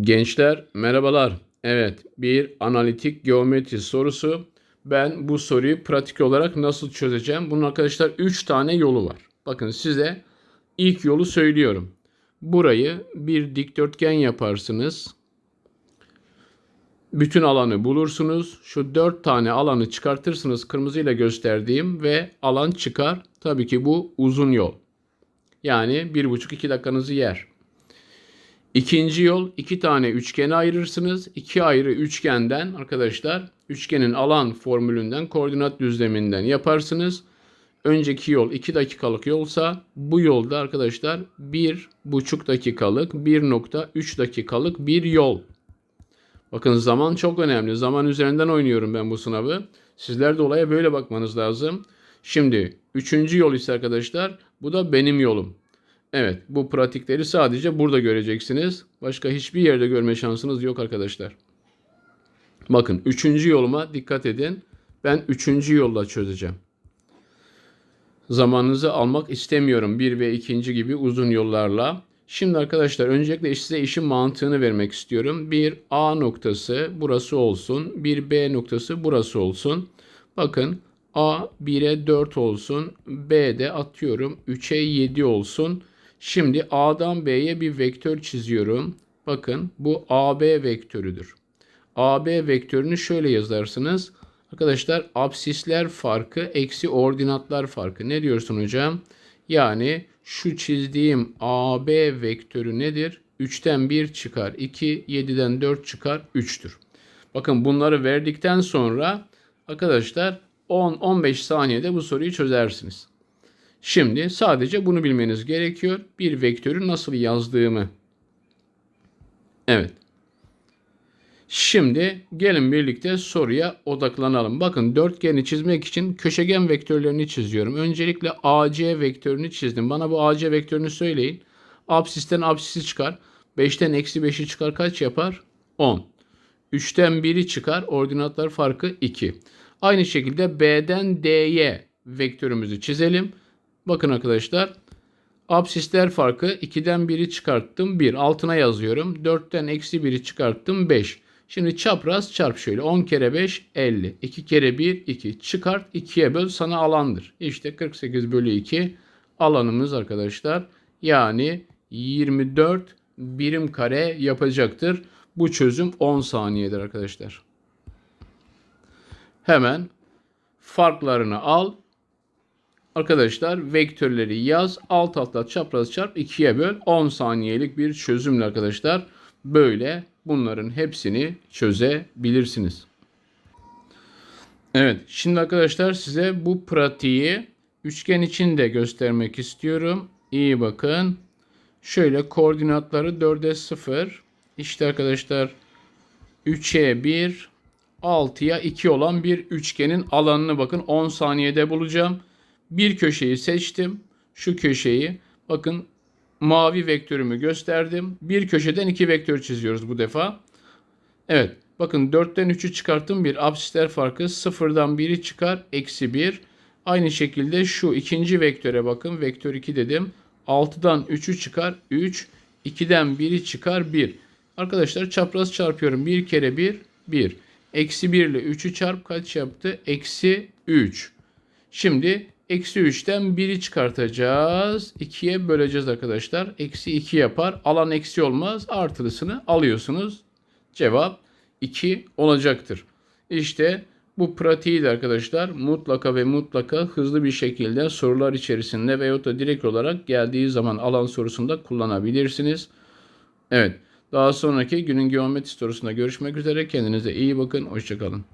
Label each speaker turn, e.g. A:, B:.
A: Gençler merhabalar. Evet bir analitik geometri sorusu. Ben bu soruyu pratik olarak nasıl çözeceğim? Bunun arkadaşlar 3 tane yolu var. Bakın size ilk yolu söylüyorum. Burayı bir dikdörtgen yaparsınız. Bütün alanı bulursunuz. Şu 4 tane alanı çıkartırsınız kırmızıyla gösterdiğim ve alan çıkar. Tabii ki bu uzun yol. Yani 1,5-2 dakikanızı yer. İkinci yol iki tane üçgeni ayırırsınız. İki ayrı üçgenden arkadaşlar üçgenin alan formülünden koordinat düzleminden yaparsınız. Önceki yol 2 dakikalık yolsa bu yolda arkadaşlar 1,5 dakikalık 1.3 dakikalık bir yol. Bakın zaman çok önemli. Zaman üzerinden oynuyorum ben bu sınavı. Sizler de olaya böyle bakmanız lazım. Şimdi üçüncü yol ise arkadaşlar bu da benim yolum. Evet bu pratikleri sadece burada göreceksiniz. Başka hiçbir yerde görme şansınız yok arkadaşlar. Bakın üçüncü yoluma dikkat edin. Ben üçüncü yolla çözeceğim. Zamanınızı almak istemiyorum bir ve ikinci gibi uzun yollarla. Şimdi arkadaşlar öncelikle size işin mantığını vermek istiyorum. Bir A noktası burası olsun. Bir B noktası burası olsun. Bakın A 1'e 4 olsun. B de atıyorum 3'e 7 olsun. Şimdi A'dan B'ye bir vektör çiziyorum. Bakın bu AB vektörüdür. AB vektörünü şöyle yazarsınız. Arkadaşlar absisler farkı eksi ordinatlar farkı. Ne diyorsun hocam? Yani şu çizdiğim AB vektörü nedir? 3'ten 1 çıkar 2, 7'den 4 çıkar 3'tür. Bakın bunları verdikten sonra arkadaşlar 10-15 saniyede bu soruyu çözersiniz. Şimdi sadece bunu bilmeniz gerekiyor. Bir vektörü nasıl yazdığımı. Evet. Şimdi gelin birlikte soruya odaklanalım. Bakın dörtgeni çizmek için köşegen vektörlerini çiziyorum. Öncelikle AC vektörünü çizdim. Bana bu AC vektörünü söyleyin. Absisten absisi çıkar. 5'ten eksi 5'i çıkar kaç yapar? 10. 3'ten 1'i çıkar. Ordinatlar farkı 2. Aynı şekilde B'den D'ye vektörümüzü çizelim. Bakın arkadaşlar. Absisler farkı 2'den 1'i çıkarttım 1. Altına yazıyorum. 4'ten eksi 1'i çıkarttım 5. Şimdi çapraz çarp şöyle. 10 kere 5 50. 2 kere 1 2. Çıkart 2'ye böl sana alandır. İşte 48 bölü 2 alanımız arkadaşlar. Yani 24 birim kare yapacaktır. Bu çözüm 10 saniyedir arkadaşlar. Hemen farklarını al. Arkadaşlar vektörleri yaz. Alt alta çapraz çarp 2'ye böl. 10 saniyelik bir çözümle arkadaşlar. Böyle bunların hepsini çözebilirsiniz. Evet şimdi arkadaşlar size bu pratiği üçgen için de göstermek istiyorum. İyi bakın. Şöyle koordinatları 4'e 0. İşte arkadaşlar 3'e 1, 6'ya 2 olan bir üçgenin alanını bakın 10 saniyede bulacağım. Bir köşeyi seçtim. Şu köşeyi bakın mavi vektörümü gösterdim. Bir köşeden iki vektör çiziyoruz bu defa. Evet bakın 4'ten 3'ü çıkarttım. Bir absisler farkı 0'dan 1'i çıkar. Eksi 1. Aynı şekilde şu ikinci vektöre bakın. Vektör 2 dedim. 6'dan 3'ü çıkar. 3. 2'den 1'i çıkar. 1. Arkadaşlar çapraz çarpıyorum. 1 kere 1. 1. Eksi 1 ile 3'ü çarp kaç yaptı? Eksi 3. Şimdi Eksi 3'ten 1'i çıkartacağız. 2'ye böleceğiz arkadaşlar. Eksi 2 yapar. Alan eksi olmaz. Artılısını alıyorsunuz. Cevap 2 olacaktır. İşte bu pratiği de arkadaşlar mutlaka ve mutlaka hızlı bir şekilde sorular içerisinde veyahut da direkt olarak geldiği zaman alan sorusunda kullanabilirsiniz. Evet. Daha sonraki günün geometri sorusunda görüşmek üzere. Kendinize iyi bakın. Hoşçakalın.